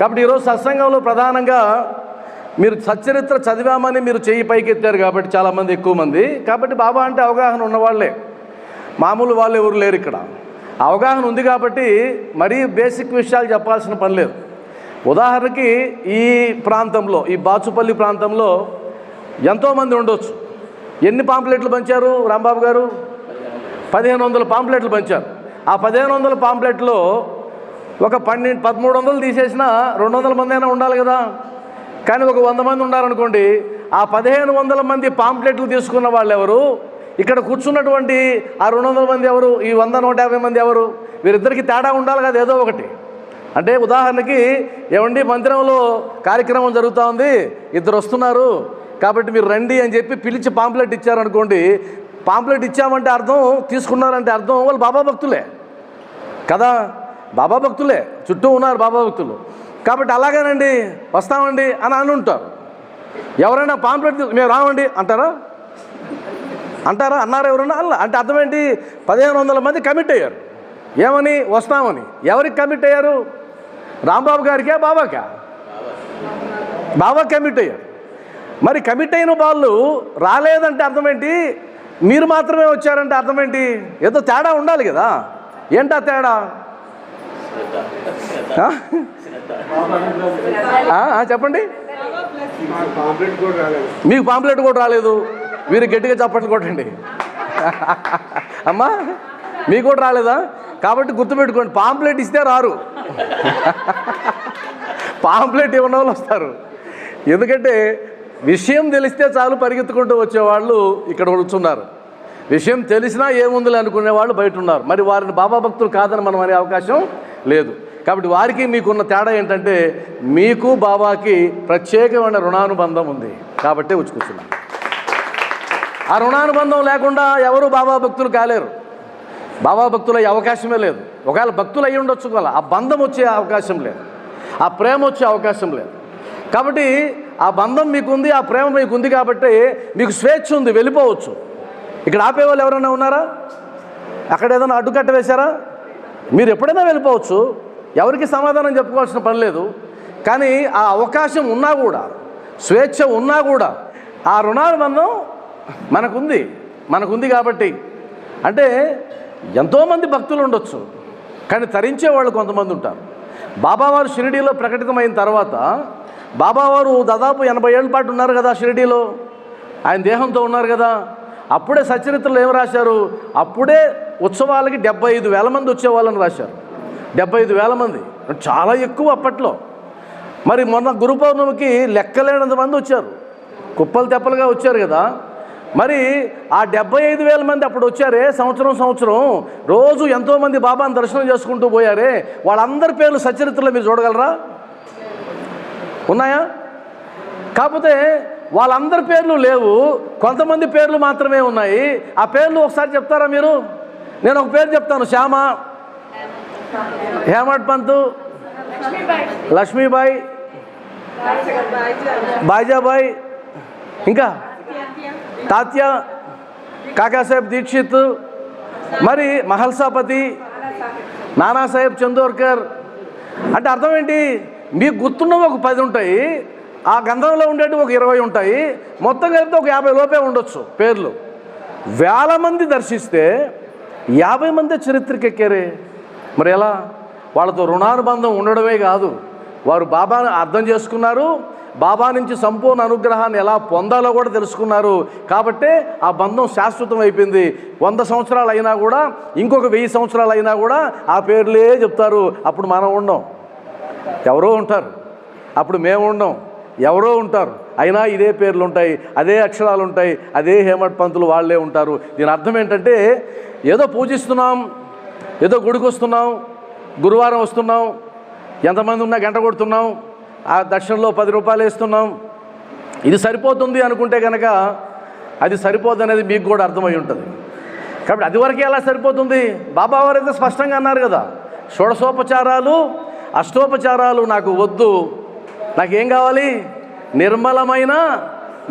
కాబట్టి ఈరోజు సత్సంగంలో ప్రధానంగా మీరు సచ్చరిత్ర చదివామని మీరు చెయ్యి పైకెత్తారు కాబట్టి చాలామంది ఎక్కువ మంది. కాబట్టి బాబా అంటే అవగాహన ఉన్నవాళ్ళే. మామూలు వాళ్ళు ఎవరు లేరు ఇక్కడ. అవగాహన ఉంది కాబట్టి మరీ బేసిక్ విషయాలు చెప్పాల్సిన పని లేదు. ఉదాహరణకి ఈ ప్రాంతంలో ఈ బాచుపల్లి ప్రాంతంలో ఎంతోమంది ఉండొచ్చు. ఎన్ని పాంప్లెట్లు పంచారు రాంబాబు గారు? పదిహేను వందల పాంప్లెట్లు పంచారు. ఆ పదిహేను వందల పాంప్లెట్లో ఒక పన్నెండు పదమూడు వందలు తీసేసినా రెండు వందల మంది అయినా ఉండాలి కదా. కానీ ఒక వంద మంది ఉండాలనుకోండి ఆ పదిహేను వందల మంది పాంప్లెట్లు తీసుకున్న వాళ్ళు ఎవరు ఇక్కడ కూర్చున్నటువంటి ఆ రెండు వందల మంది ఎవరు? ఈ వంద నూట యాభై మంది ఎవరు? వీరిద్దరికి తేడా ఉండాలి కదా ఏదో ఒకటి. అంటే ఉదాహరణకి ఏమండి మందిరంలో కార్యక్రమం జరుగుతూ ఉంది ఇద్దరు వస్తున్నారు కాబట్టి మీరు రండి అని చెప్పి పిలిచి పాంప్లెట్ ఇచ్చారనుకోండి పాంప్లెట్ ఇచ్చామంటే అర్థం తీసుకున్నారంటే అర్థం వాళ్ళు బాబా భక్తులే. కదా? బాబా భక్తులే చుట్టూ ఉన్నారు బాబా భక్తులు. కాబట్టి అలాగేనండి వస్తామండి అని అని ఉంటారు. ఎవరైనా పాంప్లెట్ మేము రామండి అంటారా? అంటారా? అన్నారు ఎవరన్నా అలా అంటే అర్థం ఏంటి పదిహేను వందల మంది కమిట్ అయ్యారు. ఏమని? వస్తామని. ఎవరికి కమిట్ అయ్యారు? రాంబాబు గారికే బాబాకా? బాబా కమిట్ అయ్యారు. మరి కమిట్ అయిన వాళ్ళు రాలేదంటే అర్థం ఏంటి మీరు మాత్రమే వచ్చారంటే అర్థం ఏంటి ఏదో తేడా ఉండాలి కదా. ఏంటా తేడా? చెప్పండి. మీకు పాంప్లెట్ కూడా రాలేదు. మీరు గట్టిగా చప్పట్లు కొట్టండి. అమ్మా మీకు కూడా రాలేదా? కాబట్టి గుర్తుపెట్టుకోండి పాంప్లెట్ ఇస్తే రారు. పాంప్లెట్ ఇవ్వని వాళ్ళు వస్తారు. ఎందుకంటే విషయం తెలిస్తే చాలు పరిగెత్తుకుంటూ వచ్చేవాళ్ళు ఇక్కడ కూర్చున్నారు. విషయం తెలిసినా ఏముందిలే అనుకునే వాళ్ళు బయట ఉన్నారు. మరి వారిని బాబా భక్తులు కాదని మనం అనే అవకాశం లేదు. కాబట్టి వారికి మీకున్న తేడా ఏంటంటే మీకు బాబాకి ప్రత్యేకమైన రుణానుబంధం ఉంది. కాబట్టే వచ్చి కూర్చున్నాను. ఆ రుణానుబంధం లేకుండా ఎవరు బాబా భక్తులు కాలేరు. బాబా భక్తులు అయ్యే అవకాశమే లేదు. ఒకవేళ భక్తులు అయ్యి ఉండొచ్చు కదా ఆ బంధం వచ్చే అవకాశం లేదు. ఆ ప్రేమ వచ్చే అవకాశం లేదు. కాబట్టి ఆ బంధం మీకుంది ఆ ప్రేమ మీకుంది కాబట్టి మీకు స్వేచ్ఛ ఉంది వెళ్ళిపోవచ్చు. ఇక్కడ ఆపేవాళ్ళు ఎవరైనా ఉన్నారా? అక్కడ ఏదైనా అడ్డుకట్ట వేశారా? మీరు ఎప్పుడైనా వెళ్ళిపోవచ్చు. ఎవరికి సమాధానం చెప్పుకోవాల్సిన పని లేదు. కానీ ఆ అవకాశం ఉన్నా కూడా స్వేచ్ఛ ఉన్నా కూడా ఆ రుణాలు మనం మనకుంది. మనకుంది కాబట్టి. అంటే ఎంతోమంది భక్తులు ఉండొచ్చు. కానీ తరించే వాళ్ళు కొంతమంది ఉంటారు. బాబావారు షిరిడీలో ప్రకటితమైన తర్వాత బాబావారు దాదాపు ఎనభై ఏళ్ళ పాటు ఉన్నారు కదా షిరిడీలో. ఆయన దేహంతో ఉన్నారు కదా. అప్పుడే సచరిత్రలు ఏం రాశారు? అప్పుడే ఉత్సవాలకి డెబ్బై ఐదు వేల మంది వచ్చేవాళ్ళని రాశారు. డెబ్బై ఐదు వేల మంది. చాలా ఎక్కువ అప్పట్లో. మరి మొన్న గురు పౌర్ణమికి లెక్కలేనంత మంది వచ్చారు. కుప్పలు తెప్పలుగా వచ్చారు కదా. మరి ఆ డెబ్బై ఐదు వేల మంది అప్పుడు వచ్చారే సంవత్సరం సంవత్సరం రోజు ఎంతోమంది బాబాను దర్శనం చేసుకుంటూ పోయారే. వాళ్ళందరి పేర్లు సచరిత్రలో మీరు చూడగలరా? ఉన్నాయా? కాకపోతే వాళ్ళందరి పేర్లు లేవు. కొంతమంది పేర్లు మాత్రమే ఉన్నాయి. ఆ పేర్లు ఒకసారి చెప్తారా మీరు? నేను ఒక పేరు చెప్తాను శ్యామ. హేమట్ పంతు. లక్ష్మీబాయి. బాయిజాబాయ్. ఇంకా? తాత్య. కాకాసాహెబ్ దీక్షిత్. మరి మహల్సాపతి. నానాసాహెబ్ చందోర్కర్. అంటే అర్థం ఏంటి? మీకు గుర్తున్నవి ఒక పది ఉంటాయి ఆ గంధంలో ఉండేవి ఒక ఇరవై ఉంటాయి మొత్తం కలిపితే ఒక యాభై లోపే ఉండొచ్చు పేర్లు. వేల మంది దర్శిస్తే యాభై మంది చరిత్రకి ఎక్కారే మరి ఎలా? వాళ్ళతో రుణానుబంధం ఉండడమే కాదు. వారు బాబాను అర్థం చేసుకున్నారు. బాబా నుంచి సంపూర్ణ అనుగ్రహాన్ని ఎలా పొందాలో కూడా తెలుసుకున్నారు. కాబట్టే ఆ బంధం శాశ్వతం అయిపోయింది. వంద సంవత్సరాలు అయినా కూడా ఇంకొక వెయ్యి సంవత్సరాలు అయినా కూడా ఆ పేర్లే చెప్తారు. అప్పుడు మనం ఉండం. ఎవరో ఉంటారు. అప్పుడు మేము ఉండం. ఎవరో ఉంటారు. అయినా ఇదే పేర్లు ఉంటాయి అదే అక్షరాలు ఉంటాయి అదే హేమట్ పంతులు వాళ్ళే ఉంటారు. దీని అర్థం ఏంటంటే ఏదో పూజిస్తున్నాం ఏదో గుడికి వస్తున్నాం గురువారం వస్తున్నాం ఎంతమంది ఉన్నా గంట కొడుతున్నాం ఆ దర్శనంలో పది రూపాయలు వేస్తున్నాం. ఇది సరిపోతుంది అనుకుంటే కనుక అది సరిపోదు అనేది మీకు కూడా అర్థమై ఉంటుంది. కాబట్టి అది వరకే ఎలా సరిపోతుంది? బాబా వారు అయితే స్పష్టంగా అన్నారు కదా షోడశోపచారాలు అష్టోపచారాలు నాకు వద్దు నాకేం కావాలి? నిర్మలమైన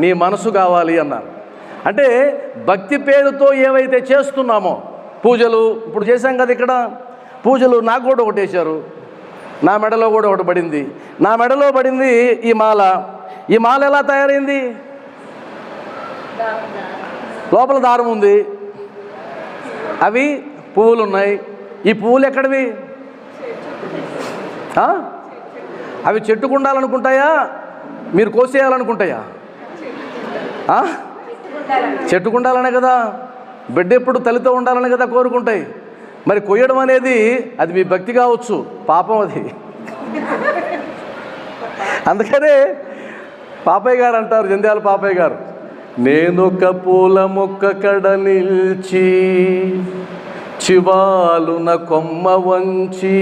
నీ మనసు కావాలి అన్నారు. అంటే భక్తి పేరుతో ఏవైతే చేస్తున్నామో పూజలు ఇప్పుడు చేశాం కదా ఇక్కడ. పూజలు నాకు కూడా ఒకటి వేశారు. నా మెడలో కూడా ఒకటి పడింది. నా మెడలో పడింది ఈ మాల. ఈ మాల ఎలా తయారైంది? లోపల దారం ఉంది. అవి పువ్వులు ఉన్నాయి ఈ పువ్వులు ఎక్కడివి? అవి చెట్టుకు ఉండాలనుకుంటాయా మీరు కోసేయాలనుకుంటాయా? చెట్టుకు ఉండాలనే కదా. బిడ్డ ఎప్పుడు తల్లితో ఉండాలని కదా కోరుకుంటాయి. మరి కొయ్యడం అనేది అది మీ భక్తి కావచ్చు పాపం అది. అందుకనే పాపయ్య గారు అంటారు జంధ్యాల పాపయ్య గారు నేనొక పూల మొక్క కడ నిల్చి చివాలున కొమ్మ వంచి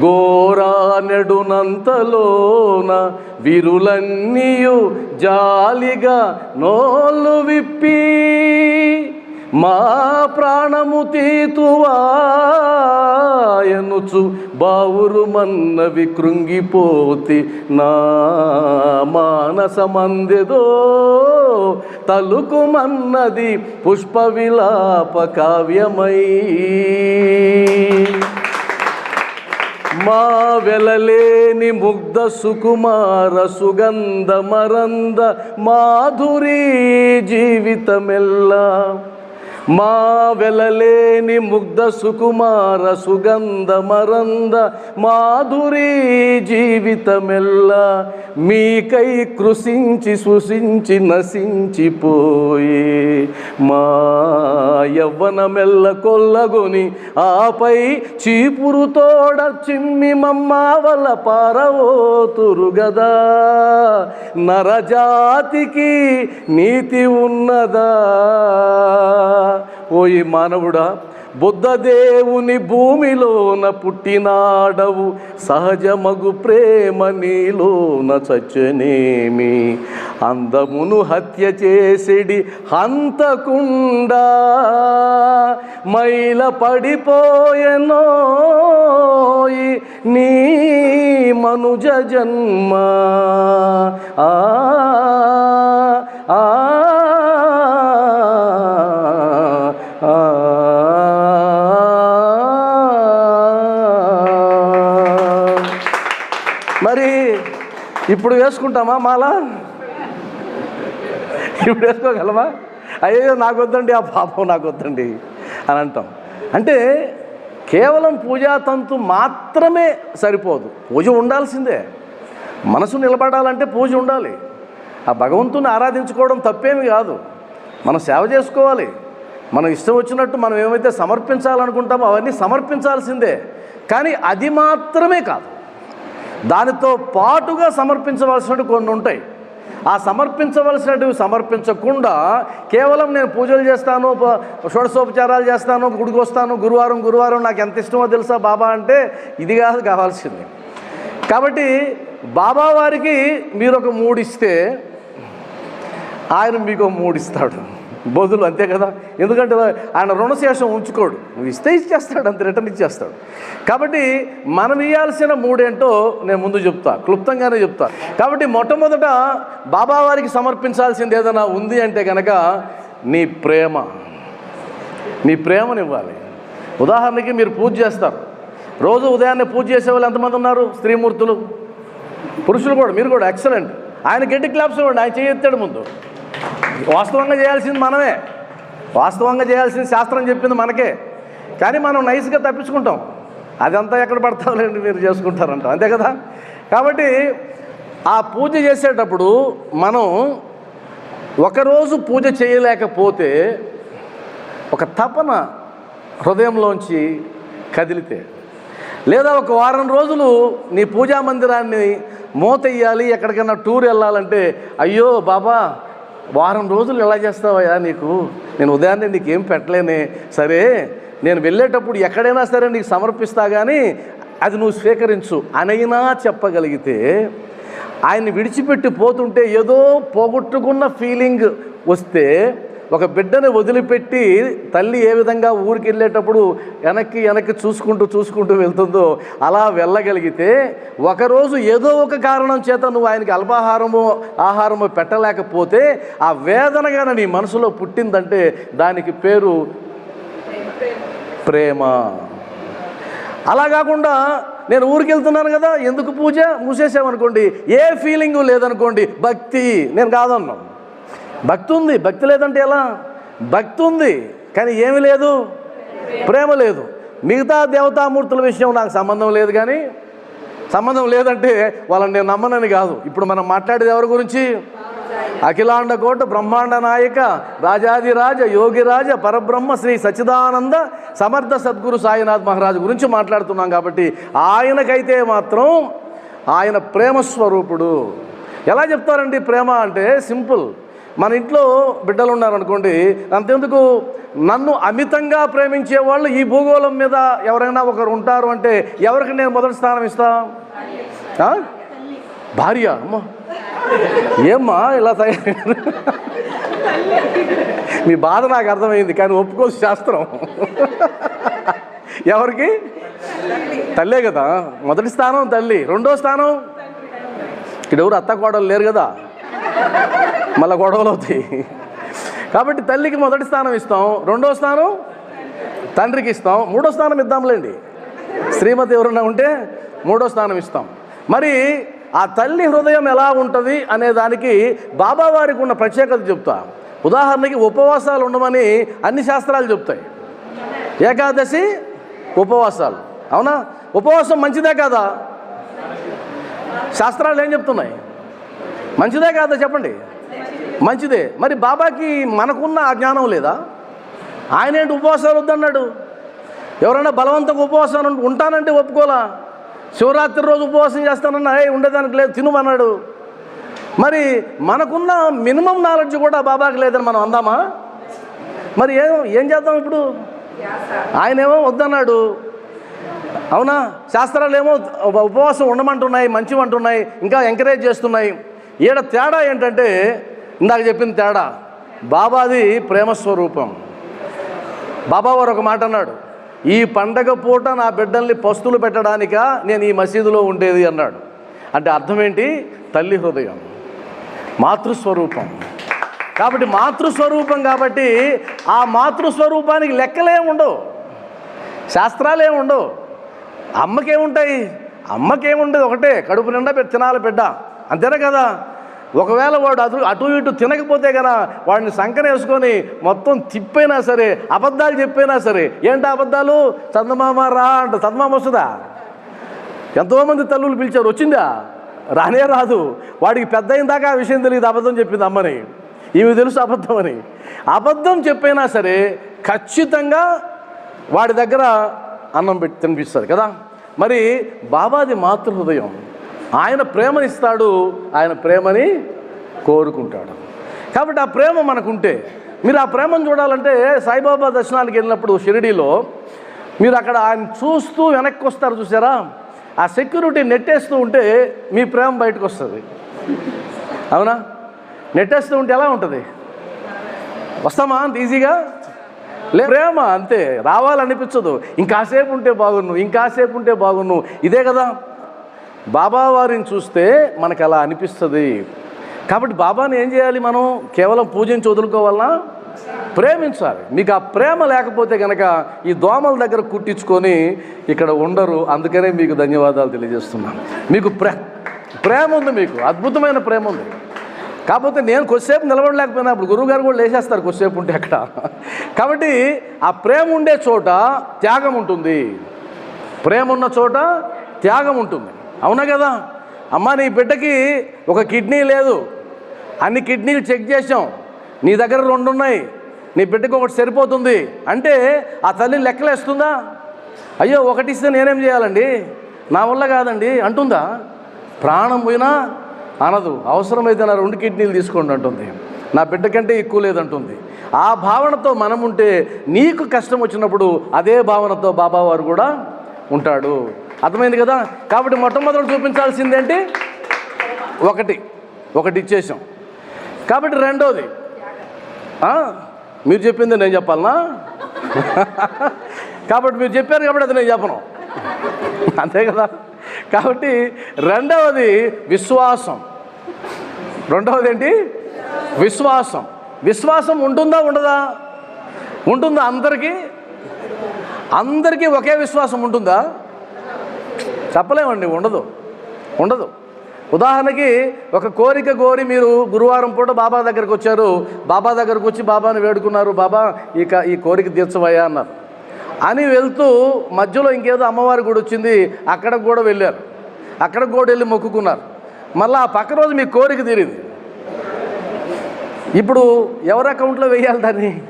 గోరానెడునంతలోన విరులన్నీయు జాలిగా నోళ్ళు విప్పి మా ప్రాణము తీతువాయనుచు బావురు మన్నవి కృంగిపోతి నా మానసమందెదో తలుకుమన్నది పుష్ప విలాప కావ్యమై మా వెలలేని ముగ్ధ సుకుమార సుగంధ మరంద మాధురీ జీవితమెల్లా. మా వెలలేని ముగ్ధ సుకుమార సుగంధ మరంద మాధురీ జీవితమెల్ల మీకై కృషించి సుశించి నశించిపోయే మా యవ్వనమెల్ల కొల్లగొని ఆపై చీపురు తోడ చిమ్మి మమ్మావల పారవోతురుగదా నరజాతికి నీతి ఉన్నదా? ఓయి మానవుడా బుద్ధదేవుని భూమిలోన పుట్టినాడవు. సహజమగు ప్రేమ నీలోన చచ్చనేమి. అందమును హత్య చేసిడి హంతకుండా. మైల పడిపోయెనోయి నీ మనుజ జన్మ. ఆ ఆ. ఇప్పుడు వేసుకుంటామా? మాల? ఇప్పుడు వేసుకోగలమా? అయ్యో నాకు వద్దండి ఆ పాపం నాకు వద్దండి అని అంటాం. అంటే కేవలం పూజాతంతు మాత్రమే సరిపోదు. పూజ ఉండాల్సిందే. మనసు నిలబడాలంటే పూజ ఉండాలి. ఆ భగవంతుని ఆరాధించుకోవడం తప్పేమి కాదు. మనం సేవ చేసుకోవాలి. మనం ఇష్టం వచ్చినట్టు మనం ఏమైతే సమర్పించాలనుకుంటామో అవన్నీ సమర్పించాల్సిందే. కానీ అది మాత్రమే కాదు. దానితో పాటుగా సమర్పించవలసినవి కొన్ని ఉంటాయి. ఆ సమర్పించవలసినవి సమర్పించకుండా కేవలం నేను పూజలు చేస్తాను ప- షోడశోపచారాలు చేస్తాను గుడికి వస్తాను గురువారం గురువారం నాకు ఎంత ఇష్టమో తెలుసా బాబా అంటే ఇది కాదు కావాల్సింది. కాబట్టి బాబా వారికి మీరు ఒక మూడు ఇస్తే ఆయన మీకు మూడిస్తాడు. మూడు ఇస్తాడు బోధులు అంతే కదా? ఎందుకంటే ఆయన రుణశేషం ఉంచుకోడు. నువ్వు ఇస్తే ఇచ్చేస్తాడు అంత రిటర్న్ ఇచ్చేస్తాడు. కాబట్టి మనం ఇవ్వాల్సిన మూడేంటో నేను ముందు చెప్తా. క్లుప్తంగానే చెప్తా. కాబట్టి మొట్టమొదట బాబావారికి సమర్పించాల్సింది ఏదైనా ఉంది అంటే కనుక నీ ప్రేమ. నీ ప్రేమనివ్వాలి ఉదాహరణకి మీరు పూజ చేస్తారు. రోజు ఉదయాన్నే పూజ చేసే వాళ్ళు ఎంతమంది ఉన్నారు? స్త్రీమూర్తులు. పురుషులు కూడా మీరు కూడా ఎక్సలెంట్ ఆయన గట్టి క్లాప్స్ ఇవ్వండి ఆయన చేయెత్తాడు ముందు. వాస్తవంగా చేయాల్సింది మనమే. వాస్తవంగా చేయాల్సింది శాస్త్రం చెప్పింది మనకే. కానీ మనం నైస్గా తప్పించుకుంటాం. అదంతా ఎక్కడ పడతావులేండి మీరు చేసుకుంటారంట. అంతే కదా? కాబట్టి ఆ పూజ చేసేటప్పుడు మనం ఒకరోజు పూజ చేయలేకపోతే ఒక తపన హృదయంలోంచి కదిలితే. లేదా ఒక వారం రోజులు నీ పూజా మందిరాన్ని మూతెయ్యాలి ఎక్కడికైనా టూర్ వెళ్ళాలంటే అయ్యో బాబా వారం రోజులు ఎలా చేస్తావయ్యా నీకు? నేను ఉదయాన్నే నీకేం పెట్టలేనే. సరే నేను వెళ్ళేటప్పుడు ఎక్కడైనా సరే నీకు సమర్పిస్తా కానీ అది నువ్వు స్వీకరించు అనైనా చెప్పగలిగితే ఆయన్ని విడిచిపెట్టి పోతుంటే ఏదో పోగొట్టుకున్న ఫీలింగ్ వస్తే ఒక బిడ్డను వదిలిపెట్టి తల్లి ఏ విధంగా ఊరికి వెళ్ళేటప్పుడు వెనక్కి వెనక్కి చూసుకుంటూ చూసుకుంటూ వెళ్తుందో అలా వెళ్ళగలిగితే ఒకరోజు ఏదో ఒక కారణం చేత నువ్వు ఆయనకి అల్పాహారమో ఆహారము పెట్టలేకపోతే ఆ వేదనగానే నీ మనసులో పుట్టిందంటే దానికి పేరు ప్రేమ. అలా కాకుండా నేను ఊరికి వెళ్తున్నాను కదా ఎందుకు పూజ? మూసేసామనుకోండి ఏ ఫీలింగు లేదనుకోండి. భక్తి. నేను కాదన్నాను భక్తి ఉంది భక్తి లేదంటే ఎలా? భక్తి ఉంది కానీ ఏమి లేదు. ప్రేమ లేదు. మిగతా దేవతామూర్తుల విషయం నాకు సంబంధం లేదు కానీ సంబంధం లేదంటే వాళ్ళని నేను నమ్మనని కాదు. ఇప్పుడు మనం మాట్లాడేది ఎవరి గురించి? అఖిలాండ కోట బ్రహ్మాండ నాయక రాజాదిరాజ యోగిరాజ పరబ్రహ్మ శ్రీ సచ్చిదానంద సమర్థ సద్గురు సాయినాథ్ మహారాజు గురించి మాట్లాడుతున్నాం కాబట్టి ఆయనకైతే మాత్రం ఆయన ప్రేమ స్వరూపుడు ఎలా చెప్తారండి ప్రేమ అంటే సింపుల్. మన ఇంట్లో బిడ్డలు ఉన్నారనుకోండి అంతెందుకు? నన్ను అమితంగా ప్రేమించే వాళ్ళు ఈ భూగోళం మీద ఎవరైనా ఒకరు ఉంటారు అంటే ఎవరికి నేను మొదటి స్థానం ఇస్తా? భార్య అమ్మా. ఏమ్మా ఇలా తయారు? మీ బాధ నాకు అర్థమైంది కానీ ఒప్పుకో శాస్త్రం. ఎవరికి? తల్లే కదా. మొదటి స్థానం తల్లి. రెండో స్థానం? ఇక్కడ ఎవరు అత్త కోడలు లేరు కదా. మళ్ళీ గొడవలు అవుతాయి. కాబట్టి తల్లికి మొదటి స్థానం ఇస్తాం రెండో స్థానం తండ్రికి ఇస్తాం మూడో స్థానం ఇద్దాంలేండి. శ్రీమతి ఎవరన్నా ఉంటే మూడో స్థానం ఇస్తాం. మరి ఆ తల్లి హృదయం ఎలా ఉంటుంది అనే దానికి బాబావారికి ఉన్న ప్రత్యేకత చెప్తా. ఉదాహరణకి ఉపవాసాలు ఉండమని అన్ని శాస్త్రాలు చెప్తాయి. ఏకాదశి ఉపవాసాలు. అవునా? ఉపవాసం మంచిదే కాదా? శాస్త్రాలు ఏం చెప్తున్నాయి? మంచిదే కాదా చెప్పండి? మంచిదే. మరి బాబాకి మనకున్న ఆ జ్ఞానం లేదా? ఆయన ఏంటి ఉపవాసాలు వద్దన్నాడు? ఎవరైనా బలవంతంగా ఉపవాసం ఉంటానంటే ఒప్పుకోలా? శివరాత్రి రోజు ఉపవాసం చేస్తానన్నా ఏ ఉండేదానికి లేదు తినుమన్నాడు మరి మనకున్న మినిమం నాలెడ్జ్ కూడా బాబాకి లేదని మనం అందామా? మరి ఏం ఏం చేద్దాం ఇప్పుడు? ఆయనేమో వద్దన్నాడు. అవునా? శాస్త్రాలు ఏమో ఉపవాసం ఉండమంటున్నాయి మంచివంటున్నాయి ఇంకా ఎంకరేజ్ చేస్తున్నాయి. ఈడ తేడా ఏంటంటే ఇందాక చెప్పిన తేడా. బాబాది ప్రేమ స్వరూపం. బాబా వారు ఒక మాట అన్నాడు ఈ పండగ పూట నా బిడ్డల్ని పస్తులు పెట్టడానిక నేను ఈ మసీదులో ఉండేది అన్నాడు. అంటే అర్థం ఏంటి? తల్లి హృదయం మాతృస్వరూపం. కాబట్టి మాతృస్వరూపం కాబట్టి ఆ మాతృస్వరూపానికి లెక్కలే ఉండవు శాస్త్రాలే ఉండవు. అమ్మకేముంటాయి? అమ్మకేముండదు ఒకటే కడుపు నిండా తినాలి బిడ్డ. అంతేనా కదా? ఒకవేళ వాడు అటు అటు ఇటు తినకపోతే కదా వాడిని సంకన వేసుకొని మొత్తం తిప్పైనా సరే అబద్ధాలు చెప్పైనా సరే ఏంటి అబద్ధాలు? చందమామ రా అంట. చందమామ వస్తుందా? ఎంతోమంది తల్లులు పిలిచారు. వచ్చిందా? రానే రాదు. వాడికి పెద్ద అయిన దాకా ఆ విషయం తెలియదు. అబద్ధం చెప్పింది అమ్మని. ఇవి తెలుసు అబద్ధం అని. అబద్ధం చెప్పైనా సరే ఖచ్చితంగా వాడి దగ్గర అన్నం పెట్టి తినిపిస్తారు కదా. మరి బాబాది మాతృహృదయం ఆయన ప్రేమనిస్తాడు ఆయన ప్రేమని కోరుకుంటాడు. కాబట్టి ఆ ప్రేమ మనకుంటే మీరు ఆ ప్రేమను చూడాలంటే సాయిబాబా దర్శనానికి వెళ్ళినప్పుడు షిరిడీలో మీరు అక్కడ ఆయన చూస్తూ వెనక్కి వస్తారు చూసారా? ఆ సెక్యూరిటీ నెట్టేస్తూ ఉంటే మీ ప్రేమ బయటకు వస్తుంది అవునా? నెట్టేస్తూ ఉంటే ఎలా ఉంటుంది? వస్తామా అంత ఈజీగా? లే ప్రేమ అంతే రావాలనిపించదు. ఇంకాసేపు ఉంటే బాగున్ను ఇంకాసేపు ఉంటే బాగున్ను. ఇదే కదా? బాబా వారిని చూస్తే మనకు అలా అనిపిస్తుంది. కాబట్టి బాబాని ఏం చేయాలి మనం? కేవలం పూజించి వదులుకోవాలన్నా ప్రేమించాలి. మీకు ఆ ప్రేమ లేకపోతే కనుక ఈ దోమల దగ్గర కుట్టించుకొని ఇక్కడ ఉండరు. అందుకనే మీకు ధన్యవాదాలు తెలియజేస్తున్నాను. మీకు ప్రే ప్రేమ ఉంది మీకు. అద్భుతమైన ప్రేమ ఉంది. కాకపోతే నేను కొద్దిసేపు నిలబడలేకపోయినా అప్పుడు గురువుగారు కూడా లేచేస్తారు కొద్దిసేపు ఉంటే అక్కడ. కాబట్టి ఆ ప్రేమ ఉండే చోట త్యాగం ఉంటుంది. ప్రేమ ఉన్న చోట త్యాగం ఉంటుంది. అవునా కదా? అమ్మ నీ బిడ్డకి ఒక కిడ్నీ లేదు. అన్ని కిడ్నీలు చెక్ చేసాం నీ దగ్గర రెండు ఉన్నాయి నీ బిడ్డకి ఒకటి సరిపోతుంది. అంటే ఆ తల్లి లెక్కలేస్తుందా? అయ్యో ఒకటి ఇస్తే నేనేం చేయాలండి? నా వల్ల కాదండి అంటుందా? ప్రాణం పోయినా అనదు. అవసరమైతే నా రెండు కిడ్నీలు తీసుకోండి అంటుంది. నా బిడ్డ కంటే ఎక్కువ లేదంటుంది. ఆ భావనతో మనం ఉంటే నీకు కష్టం వచ్చినప్పుడు అదే భావనతో బాబావారు కూడా ఉంటాడు. అర్థమైంది కదా? కాబట్టి మొట్టమొదటి చూపించాల్సిందేంటి? ఒకటి. ఒకటి ఇచ్చేసాం. కాబట్టి రెండోది. మీరు చెప్పింది నేను చెప్పాలనా? కాబట్టి మీరు చెప్పారు కాబట్టి అది నేను చెప్పను. అంతే కదా? కాబట్టి రెండవది విశ్వాసం. రెండవది ఏంటి? విశ్వాసం. విశ్వాసం ఉంటుందా ఉండదా? ఉంటుందా అందరికీ? అందరికీ ఒకే విశ్వాసం ఉంటుందా? చెప్పలేమండి ఉండదు. ఉండదు. ఉదాహరణకి ఒక కోరిక కోరి మీరు గురువారం పూట బాబా దగ్గరకు వచ్చారు. బాబా దగ్గరకు వచ్చి బాబాని వేడుకున్నారు. బాబా ఇక ఈ కోరిక తీర్చవయ్యా అన్నారు. అని వెళ్తూ మధ్యలో ఇంకేదో అమ్మవారి గుడి వచ్చింది. అక్కడికి కూడా వెళ్ళారు. అక్కడికి కూడా వెళ్ళి మొక్కుకున్నారు. మళ్ళీ ఆ పక్క రోజు మీ కోరిక తీరింది. ఇప్పుడు ఎవరి అకౌంట్లో వేయాలి దాన్ని?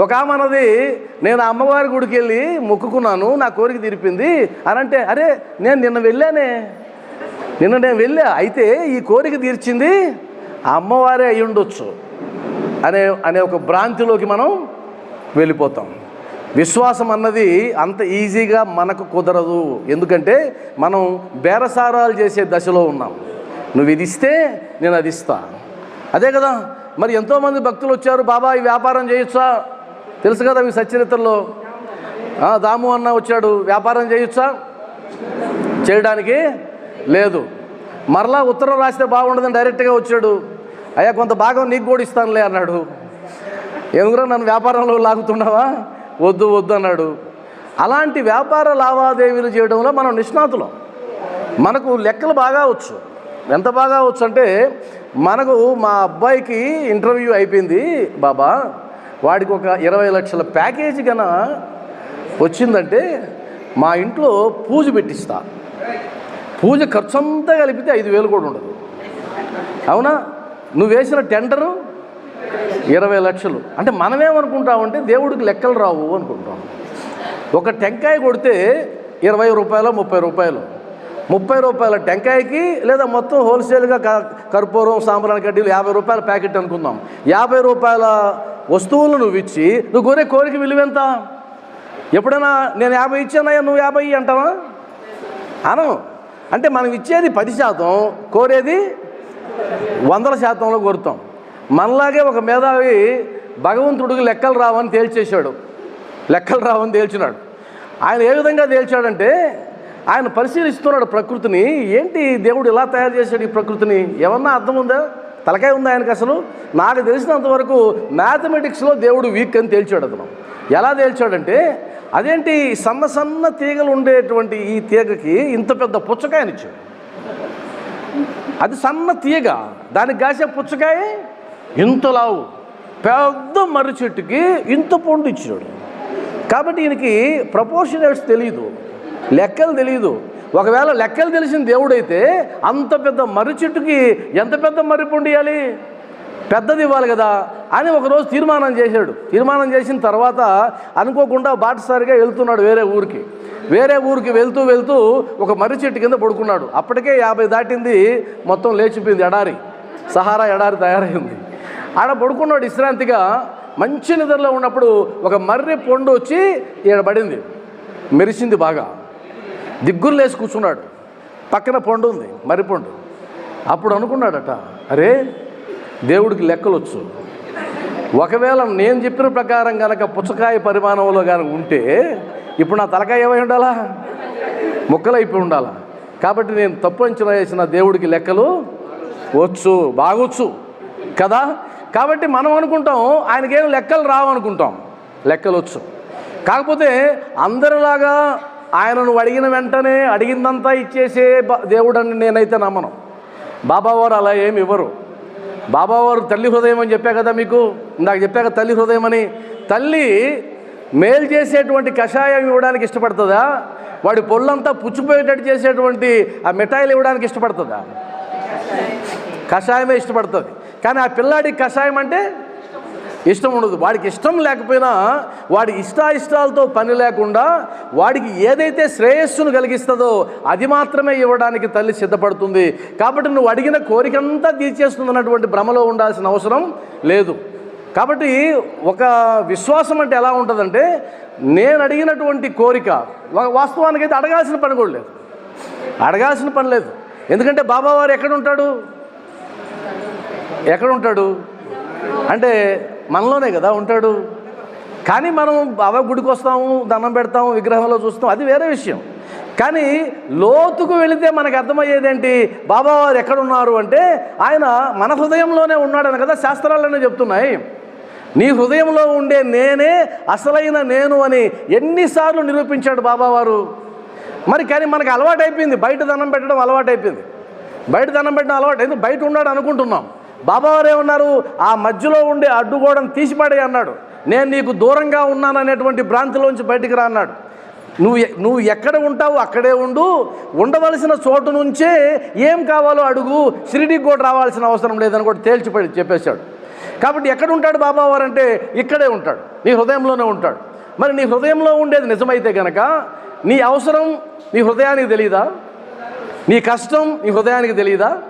ఒక ఆమె నేను అమ్మవారి గుడికి వెళ్ళి మొక్కుకున్నాను నా కోరిక తీరిపింది. అనంటే అరే నేను నిన్న వెళ్ళానే. నిన్న నేను వెళ్ళా. అయితే ఈ కోరిక తీర్చింది ఆ అమ్మవారే అయి ఉండొచ్చు అనే అనే ఒక భ్రాంతిలోకి మనం వెళ్ళిపోతాం. విశ్వాసం అన్నది అంత ఈజీగా మనకు కుదరదు. ఎందుకంటే మనం బేరసారాలు చేసే దశలో ఉన్నాం. నువ్వు ఇది ఇస్తే నేను అది ఇస్తా. అదే కదా మరి ఎంతోమంది భక్తులు వచ్చారు బాబా ఈ వ్యాపారం చేయొచ్చా? తెలుసు కదా మీ సచ్చరిత్రలో? దాము అన్న వచ్చాడు. వ్యాపారం చేయొచ్చా? చేయడానికి లేదు. మరలా ఉత్తరం రాస్తే బాగుండదని డైరెక్ట్గా వచ్చాడు. అయ్యా కొంత భాగం నీకు కూడా ఇస్తానులే అన్నాడు. ఎందుకురా నన్ను వ్యాపారంలో లాగుతున్నావా? వద్దు వద్దు అన్నాడు. అలాంటి వ్యాపార లావాదేవీలు చేయడంలో మనం నిష్ణాతులం. మనకు లెక్కలు బాగా వచ్చు. ఎంత బాగా వచ్చు అంటే మనకు మా అబ్బాయికి ఇంటర్వ్యూ అయిపోయింది బాబా. వాడికి ఒక ఇరవై లక్షల ప్యాకేజీ కన వచ్చిందంటే మా ఇంట్లో పూజ పెట్టిస్తా. పూజ ఖర్చు అంతా కలిపితే ఐదు వేలు కూడా ఉండదు. అవునా? నువ్వు వేసిన టెండరు ఇరవై లక్షలు. అంటే మనమేమనుకుంటామంటే దేవుడికి లెక్కలు రావు అనుకుంటాం. ఒక టెంకాయ కొడితే ఇరవై రూపాయలు ముప్పై రూపాయలు. ముప్పై రూపాయల టెంకాయకి లేదా మొత్తం హోల్సేల్గా క- కర్పూరం సాంబ్రాణి కడ్డీలు యాభై రూపాయల ప్యాకెట్ అనుకుందాం. యాభై రూపాయల వస్తువులు నువ్వు ఇచ్చి నువ్వు కోరే కోరిక విలువెంత? ఎప్పుడైనా నేను యాభై ఇచ్చానయ్యా నువ్వు యాభై అంటావా? అను. అంటే మనం ఇచ్చేది పది శాతం కోరేది వందల శాతంలో కోరుతాం. మనలాగే ఒక మేధావి భగవంతుడికి లెక్కలు రావని తేల్చేశాడు. లెక్కలు రావని తేల్చినాడు. ఆయన ఏ విధంగా తేల్చాడంటే ఆయన పరిశీలిస్తున్నాడు ప్రకృతిని. ఏంటి దేవుడు ఇలా తయారు చేశాడు ఈ ప్రకృతిని? ఏమన్నా అర్థం ఉందా? తలకాయ ఉందా ఆయనకు అసలు? నాకు తెలిసినంత వరకు మ్యాథమెటిక్స్లో దేవుడు వీక్ అని తేల్చాడు అతను. ఎలా తేల్చాడంటే అదేంటి సన్న సన్న తీగలు ఉండేటువంటి ఈ తీగకి ఇంత పెద్ద పుచ్చకాయనిచ్చాడు అది సన్న తీగ. దానికి కాసే పుచ్చకాయ? ఇంత లావు. పెద్ద మర్రి చెట్టుకి ఇంత పండు ఇచ్చాడు కాబట్టి ఈయనకి ప్రపోర్షనేట్స్ తెలియదు. లెక్కలు తెలియదు ఒకవేళ లెక్కలు తెలిసిన దేవుడైతే అంత పెద్ద మర్రి చెట్టుకి ఎంత పెద్ద మర్రి పొండియాలి? పెద్దది ఇవ్వాలి కదా అని ఒకరోజు తీర్మానం చేశాడు. తీర్మానం చేసిన తర్వాత అనుకోకుండా బాటసారిగా వెళ్తున్నాడు వేరే ఊరికి. వేరే ఊరికి వెళ్తూ వెళ్తూ ఒక మర్రి చెట్టు కింద పడుకున్నాడు. అప్పటికే యాభై దాటింది మొత్తం లేచిపోయింది ఎడారి. సహారా ఎడారి తయారైంది. ఆడ పడుకున్నాడు విశ్రాంతిగా. మంచి నిద్రలో ఉన్నప్పుడు ఒక మర్రి పొండు వచ్చి ఈడ పడింది. మెరిసింది బాగా. దిగ్గురు లేచి కూర్చున్నాడు. పక్కన పండు ఉంది మరి పండు. అప్పుడు అనుకున్నాడట అరే దేవుడికి లెక్కలు వచ్చు ఒకవేళ నేను చెప్పిన ప్రకారం కనుక పుచ్చకాయ పరిమాణంలో కనుక ఉంటే ఇప్పుడు నా తలకాయ ఏమై ఉండాలా? ముక్కలైపోయి ఉండాలా? కాబట్టి నేను తప్పు అంచనా వేసిన దేవుడికి లెక్కలు వచ్చు బాగొచ్చు కదా? కాబట్టి మనం అనుకుంటాం ఆయనకేం లెక్కలు రావు అనుకుంటాం లెక్కలు వచ్చు కాకపోతే అందరిలాగా ఆయన నువ్వు అడిగిన వెంటనే అడిగిందంతా ఇచ్చేసే దేవుడని నేనైతే నమ్మను. బాబావారు అలా ఏమి ఇవ్వరు. బాబావారు తల్లి హృదయం అని చెప్పా కదా మీకు? ఇందాక చెప్పాక తల్లి హృదయం అని. తల్లి మేలు చేసేటువంటి కషాయం ఇవ్వడానికి ఇష్టపడుతుందా? వాడి పొల్లంతా పుచ్చిపోయేటట్టు చేసేటువంటి ఆ మిఠాయిలు ఇవ్వడానికి ఇష్టపడుతుందా? కషాయమే ఇష్టపడుతుంది. కానీ ఆ పిల్లాడికి కషాయం అంటే ఇష్టం ఉండదు. వాడికి ఇష్టం లేకపోయినా వాడి ఇష్టాయిష్టాలతో పని లేకుండా వాడికి ఏదైతే శ్రేయస్సును కలిగిస్తుందో అది మాత్రమే ఇవ్వడానికి తల్లి సిద్ధపడుతుంది. కాబట్టి నువ్వు అడిగిన కోరికంతా తీర్చేస్తుందన్నటువంటి భ్రమలో ఉండాల్సిన అవసరం లేదు. కాబట్టి ఒక విశ్వాసం అంటే ఎలా ఉంటుందంటే నేను అడిగినటువంటి కోరిక వాస్తవానికి అయితే అడగాల్సిన పని కూడా లేదు. అడగాల్సిన పని లేదు. ఎందుకంటే బాబావారు ఎక్కడ ఉంటాడు ఎక్కడ ఉంటాడు అంటే మనలోనే కదా ఉంటాడు. కానీ మనం బాబా గుడికి వస్తాము దండం పెడతాము విగ్రహంలో చూస్తాం అది వేరే విషయం. కానీ లోతుకు వెళితే మనకు అర్థమయ్యేదేంటి బాబావారు ఎక్కడున్నారు అంటే ఆయన మన హృదయంలోనే ఉన్నాడని కదా శాస్త్రాలనే చెప్తున్నాయి. నీ హృదయంలో ఉండే నేనే అసలైన నేను అని ఎన్నిసార్లు నిరూపించాడు బాబావారు మరి కానీ మనకి అలవాటు అయిపోయింది బయట దండం పెట్టడం అలవాటు అయిపోయింది బయట దండం పెట్టడం అలవాటు ఎందుకు బయట ఉన్నాడు అనుకుంటున్నాం. బాబావారు ఏమన్నారు? ఆ మధ్యలో ఉండే అడ్డుగోడను తీసిపడే అన్నాడు. నేను నీకు దూరంగా ఉన్నాననేటువంటి భ్రాంతిలోంచి బయటికి రా అన్నాడు. నువ్వు నువ్వు ఎక్కడ ఉంటావు? అక్కడే ఉండు. ఉండవలసిన చోటు నుంచే ఏం కావాలో అడుగు. షిరిడికి కూడా రావాల్సిన అవసరం లేదని కూడా తేల్చిపడి చెప్పేశాడు. కాబట్టి ఎక్కడ ఉంటాడు బాబావారు అంటే ఇక్కడే ఉంటాడు. నీ హృదయంలోనే ఉంటాడు. మరి నీ హృదయంలో ఉండేది నిజమైతే కనుక నీ అవసరం నీ హృదయానికి తెలియదా నీ కష్టం నీ హృదయానికి తెలియదా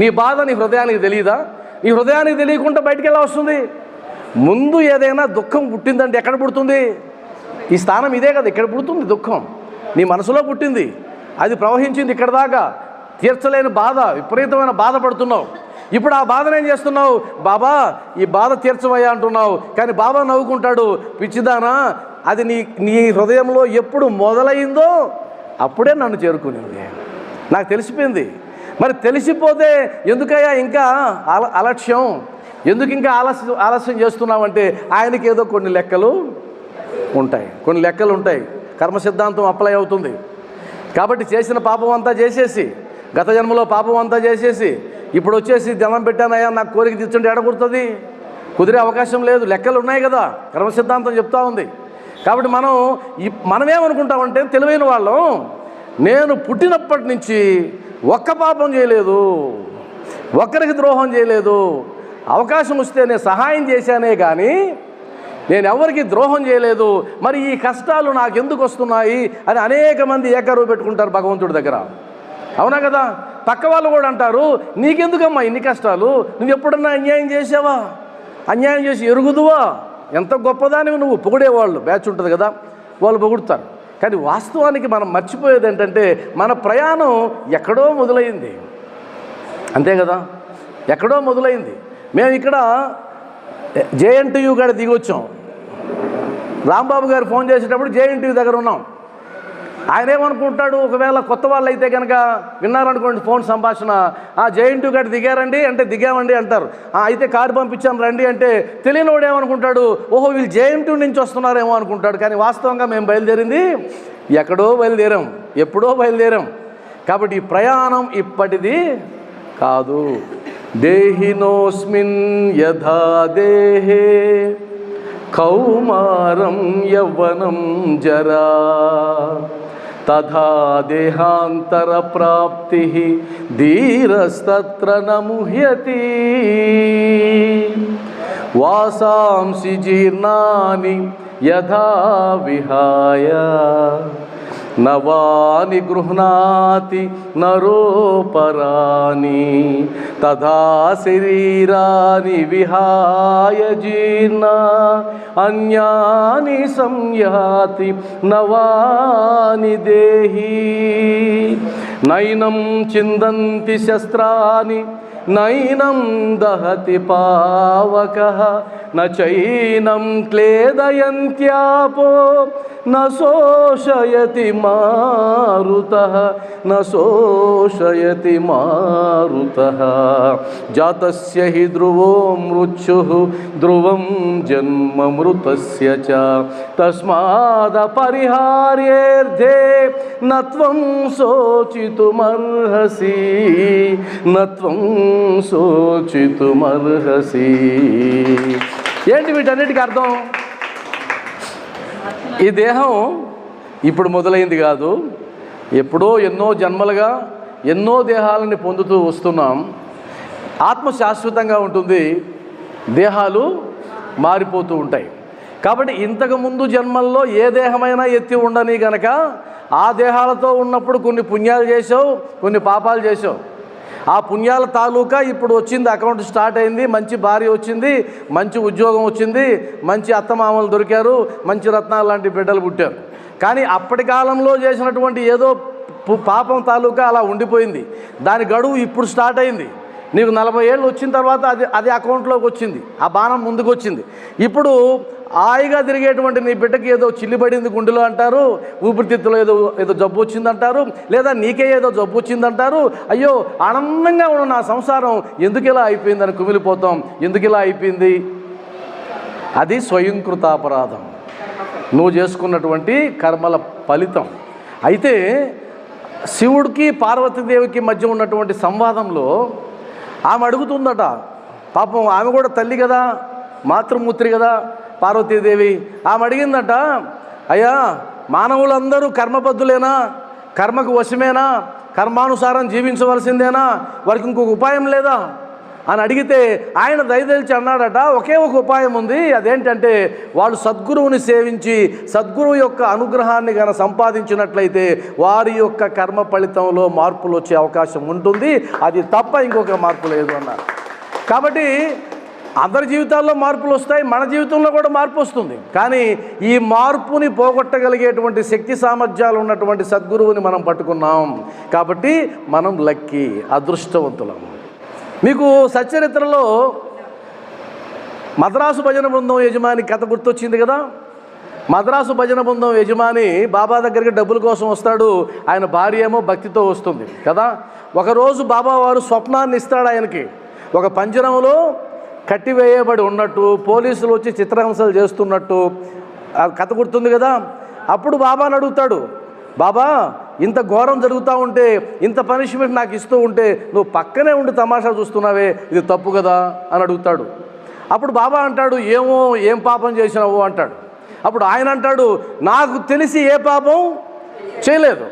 నీ బాధ నీ హృదయానికి తెలియదా నీ హృదయానికి తెలియకుండా బయటికి ఎలా వస్తుంది? ముందు ఏదైనా దుఃఖం పుట్టిందంటే ఎక్కడ పుడుతుంది? ఈ స్థానం ఇదే కదా ఇక్కడ పుడుతుంది దుఃఖం. నీ మనసులో పుట్టింది. అది ప్రవహించింది ఇక్కడ దాకా. తీర్చలేని బాధ విపరీతమైన బాధపడుతున్నావు. ఇప్పుడు ఆ బాధను ఏం చేస్తున్నావు? బాబా ఈ బాధ తీర్చవయ్యా అంటున్నావు. కానీ బాబా నవ్వుకుంటాడు పిచ్చిదానా అది నీ నీ హృదయంలో ఎప్పుడు మొదలైందో అప్పుడే నన్ను చేరుకునింది. నాకు తెలిసిపోయింది. మరి తెలిసిపోతే ఎందుకయ్యా ఇంకా అల అలక్ష్యం? ఎందుకు ఇంకా ఆలస్యం ఆలస్యం చేస్తున్నామంటే ఆయనకి ఏదో కొన్ని లెక్కలు ఉంటాయి. కొన్ని లెక్కలు ఉంటాయి. కర్మ సిద్ధాంతం అప్లై అవుతుంది. కాబట్టి చేసిన పాపం అంతా చేసేసి గత జన్మలో పాపం అంతా చేసేసి ఇప్పుడు వచ్చేసి ధనం పెట్టానయ్యా నాకు కోరిక తీర్చుంటే ఎడ కుదిరే అవకాశం లేదు. లెక్కలు ఉన్నాయి కదా. కర్మ సిద్ధాంతం చెప్తా ఉంది. కాబట్టి మనం మనమేమనుకుంటామంటే తెలివైన వాళ్ళం నేను పుట్టినప్పటి నుంచి ఒక్క పాపం చేయలేదు ఒక్కరికి ద్రోహం చేయలేదు. అవకాశం వస్తే నేను సహాయం చేశానే కానీ నేను ఎవరికి ద్రోహం చేయలేదు. మరి ఈ కష్టాలు నాకు ఎందుకు వస్తున్నాయి అని అనేక మంది ఏకరువు పెట్టుకుంటారు భగవంతుడి దగ్గర. అవునా కదా? పక్క వాళ్ళు కూడా అంటారు నీకెందుకమ్మా ఇన్ని కష్టాలు? నువ్వు ఎప్పుడన్నా అన్యాయం చేసావా అన్యాయం చేసి ఎరుగుదువా? ఎంత గొప్పదానివి నువ్వు. పొగిడేవాళ్ళు బ్యాచ్ ఉంటుంది కదా వాళ్ళు పొగుడుతారు. కానీ వాస్తవానికి మనం మర్చిపోయేది ఏంటంటే మన ప్రయాణం ఎక్కడో మొదలైంది. అంతే కదా? ఎక్కడో మొదలైంది. మేము ఇక్కడ జేఎన్టీయూ కాడ దిగొచ్చాం. రాంబాబు గారు ఫోన్ చేసేటప్పుడు జేఎన్టీయూ దగ్గర ఉన్నాం. ఆయన ఏమనుకుంటాడు? ఒకవేళ కొత్త వాళ్ళు అయితే కనుక విన్నారనుకోండి ఫోన్ సంభాషణ. ఆ జేఎన్టీ గట్టి దిగారండి అంటే దిగామండి అంటారు. అయితే కారు పంపించాను రండి అంటే తెలియనివాడు ఏమనుకుంటాడు? ఓహో వీళ్ళు జేఎన్టీ నుంచి వస్తున్నారేమో అనుకుంటాడు. కానీ వాస్తవంగా మేము బయలుదేరింది ఎక్కడో బయలుదేరాం. ఎప్పుడో బయలుదేరాం. కాబట్టి ఈ ప్రయాణం ఇప్పటిది కాదు. దేహినోస్మిన్ యథా దేహే కౌమారం యవ్వనం జరా. तथा देहांतर देहान्तरप्राप्तिः धीरस्तत्र न मुह्यति वासांसी जीर्णानि यथा विहाया। నవాని గృహ్ణాతి నరోపరాని తథా శరీరాని విహాయ జీర్ణ అన్యాని సంయాతి నవాని దేహి. నైనం చిందంతి శస్త్రాని నైనం దహతి పావక నైనం క్లేదయంత్యాపో న శోషయతి మారుత న శోషయతి మారుత జాతస్య హి ధ్రువో మృత్యు ధ్రువం జన్మ మృతస్య చ తస్మాదపరిహార్యేర్థే నత్వం శోచితుమర్హసి నత్వం శోచితుమర్హసి ఏంటి వీటన్నిటికీ అర్థం? ఈ దేహం ఇప్పుడు మొదలైంది కాదు. ఎప్పుడో ఎన్నో జన్మలుగా ఎన్నో దేహాలని పొందుతూ వస్తున్నాం. ఆత్మ శాశ్వతంగా ఉంటుంది. దేహాలు మారిపోతూ ఉంటాయి. కాబట్టి ఇంతకుముందు జన్మల్లో ఏ దేహమైనా ఎత్తి ఉండని గనక ఆ దేహాలతో ఉన్నప్పుడు కొన్ని పుణ్యాలు చేసావు కొన్ని పాపాలు చేసావు ఆ పుణ్యాల తాలూకా ఇప్పుడు వచ్చింది అకౌంట్ స్టార్ట్ అయింది మంచి భార్య వచ్చింది మంచి ఉద్యోగం వచ్చింది మంచి అత్తమామలు దొరికారు మంచి రత్నాలు లాంటి బిడ్డలు పుట్టారు. కానీ అప్పటి కాలంలో చేసినటువంటి ఏదో పాపం తాలూకా అలా ఉండిపోయింది. దాని గడువు ఇప్పుడు స్టార్ట్ అయింది. నీకు నలభై ఏళ్ళు వచ్చిన తర్వాత అది అది అకౌంట్లోకి వచ్చింది. ఆ బాణం ముందుకు వచ్చింది ఇప్పుడు హాయిగా తిరిగేటువంటి నీ బిడ్డకి ఏదో చిల్లిపడింది గుండెలో అంటారు ఊపిరితిత్తులో ఏదో ఏదో జబ్బు వచ్చిందంటారు లేదా నీకే ఏదో జబ్బు వచ్చిందంటారు అయ్యో ఆనందంగా ఉన్న నా సంసారం. ఎందుకు ఇలా అయిపోయిందని కుమిలిపోతాం. ఎందుకు ఇలా అయిపోయింది? అది స్వయంకృతాపరాధం. నువ్వు చేసుకున్నటువంటి కర్మల ఫలితం. అయితే శివుడికి పార్వతీదేవికి మధ్య ఉన్నటువంటి సంవాదంలో ఆమె అడుగుతుందట. పాపం ఆమె కూడా తల్లి కదా మాతృమూర్తి కదా పార్వతీదేవి. ఆమె అడిగిందట అయ్యా మానవులందరూ కర్మబద్ధులేనా? కర్మకు వశమేనా? కర్మానుసారం జీవించవలసిందేనా? వారికి ఇంకొక ఉపాయం లేదా? అని అడిగితే ఆయన దయదలిచి అన్నాడట ఒకే ఒక ఉపాయం ఉంది. అదేంటంటే వాళ్ళు సద్గురువుని సేవించి సద్గురువు యొక్క అనుగ్రహాన్ని కనుక సంపాదించినట్లయితే వారి యొక్క కర్మ ఫలితంలో మార్పులు వచ్చే అవకాశం ఉంటుంది. అది తప్ప ఇంకొక మార్పు లేదు అన్నారు. కాబట్టి అందరి జీవితాల్లో మార్పులు వస్తాయి మన జీవితంలో కూడా మార్పు వస్తుంది. కానీ ఈ మార్పుని పోగొట్టగలిగేటువంటి శక్తి సామర్థ్యాలు ఉన్నటువంటి సద్గురువుని మనం పట్టుకున్నాం. కాబట్టి మనం లక్కీ అదృష్టవంతులం. మీకు సచ్చరిత్రలో మద్రాసు భజన బృందం యజమాని కథ గుర్తొచ్చింది కదా? మద్రాసు భజన బృందం యజమాని బాబా దగ్గరికి డబ్బుల కోసం వస్తాడు. ఆయన భార్య ఏమో భక్తితో వస్తుంది కదా? ఒకరోజు బాబా వారు స్వప్నాన్ని ఇస్తాడు ఆయనకి. ఒక పంజరంలో కట్టివేయబడి ఉన్నట్టు పోలీసులు వచ్చి చిత్రహింసలు చేస్తున్నట్టు కథ గుర్తుంది కదా? అప్పుడు బాబాని అడుగుతాడు బాబా ఇంత ఘోరం జరుగుతూ ఉంటే ఇంత పనిష్మెంట్ నాకు ఇస్తూ ఉంటే నువ్వు పక్కనే ఉండి తమాషా చూస్తున్నావే ఇది తప్పు కదా అని అడుగుతాడు. అప్పుడు బాబా అంటాడు ఏమో ఏం పాపం చేసినావు? అంటాడు. అప్పుడు ఆయన అంటాడు నాకు తెలిసి ఏ పాపం చేయలేదు.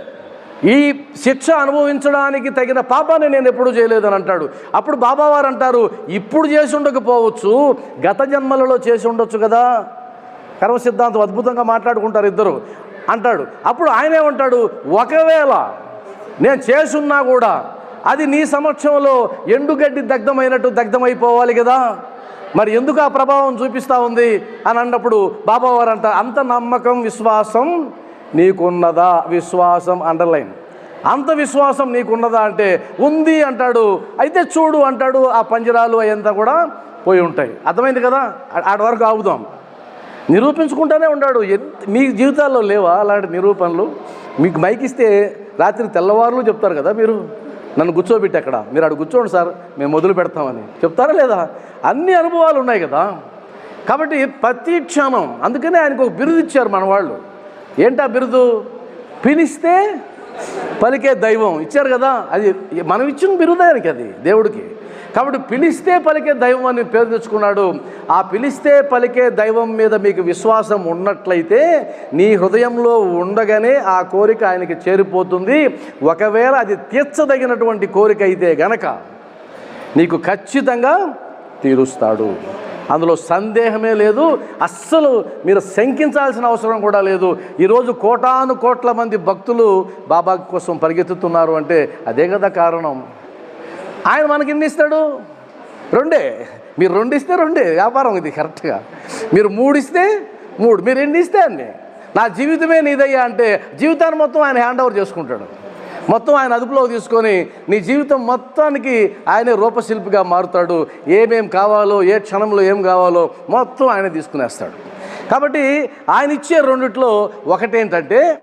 ఈ శిక్ష అనుభవించడానికి తగిన పాపాన్ని నేను ఎప్పుడూ చేయలేదని అంటాడు. అప్పుడు బాబావారు అంటారు ఇప్పుడు చేసి ఉండకపోవచ్చు గత జన్మలలో చేసి ఉండొచ్చు కదా. కర్మ సిద్ధాంతం అద్భుతంగా మాట్లాడుకుంటారు ఇద్దరు. అంటాడు. అప్పుడు ఆయన ఏమంటాడు? ఒకవేళ నేను చేసున్నా కూడా అది నీ సమక్షంలో ఎండుగడ్డి దగ్ధమైనట్టు దగ్ధమైపోవాలి కదా? మరి ఎందుకు ఆ ప్రభావం చూపిస్తూ ఉంది? అని అన్నప్పుడు బాబావారు అంట అంత నమ్మకం విశ్వాసం నీకున్నదా? విశ్వాసం అండర్లైన్. అంత విశ్వాసం నీకున్నదా? అంటే ఉంది అంటాడు. అయితే చూడు అంటాడు. ఆ పంజరాలు అయ్యంతా కూడా పోయి ఉంటాయి. అర్థమైంది కదా? ఆ- ఆడ వరకు ఆగుదాం. నిరూపించుకుంటూనే ఉన్నాడు. మీ జీవితాల్లో లేవా అలాంటి నిరూపణలు? మీకు మైక్ ఇస్తే రాత్రి తెల్లవారులు చెప్తారు కదా మీరు? నన్ను కూర్చోబెట్టి అక్కడ. మీరు అక్కడ కూర్చోండి సార్ మేము మొదలు పెడతామని. చెప్తారా లేదా? అన్ని అనుభవాలు ఉన్నాయి కదా. కాబట్టి ప్రతి క్షణం అందుకనే ఆయనకు ఒక బిరుదు ఇచ్చారు మన వాళ్ళు. ఏంటా బిరుదు? పిలిస్తే పలికే దైవం. ఇచ్చారు కదా. అది మనం ఇచ్చిన బిరుదు ఆయనకి అది దేవుడికి. కాబట్టి పిలిస్తే పలికే దైవం అని పేరు తెచ్చుకున్నాడు. ఆ పిలిస్తే పలికే దైవం మీద మీకు విశ్వాసం ఉన్నట్లయితే నీ హృదయంలో ఉండగానే ఆ కోరిక ఆయనకి చేరిపోతుంది. ఒకవేళ అది తీర్చదగినటువంటి కోరిక అయితే గనక నీకు ఖచ్చితంగా తీరుస్తాడు. అందులో సందేహమే లేదు. అస్సలు మీరు శంకించాల్సిన అవసరం కూడా లేదు. ఈరోజు కోటాను కోట్ల మంది భక్తులు బాబా కోసం పరిగెత్తుతున్నారు అంటే అదే కదా కారణం. ఆయన మనకి ఎన్ని ఇస్తాడు? రెండే. మీరు రెండు ఇస్తే రెండే. వ్యాపారం ఇది కరెక్ట్గా. మీరు మూడు ఇస్తే మూడు. మీరు ఎన్ని ఇస్తే అన్ని. నా జీవితమే నీదయ్యా అంటే జీవితాన్ని మొత్తం ఆయన హ్యాండ్ ఓవర్ చేసుకుంటాడు. మొత్తం ఆయన అదుపులో తీసుకొని నీ జీవితం మొత్తానికి ఆయనే రూపశిల్పిగా మారుతాడు. ఏమేం కావాలో ఏ క్షణంలో ఏం కావాలో మొత్తం ఆయన తీసుకునేస్తాడు. కాబట్టి ఆయన ఇచ్చే రెండిట్లో ఒకటేంటంటే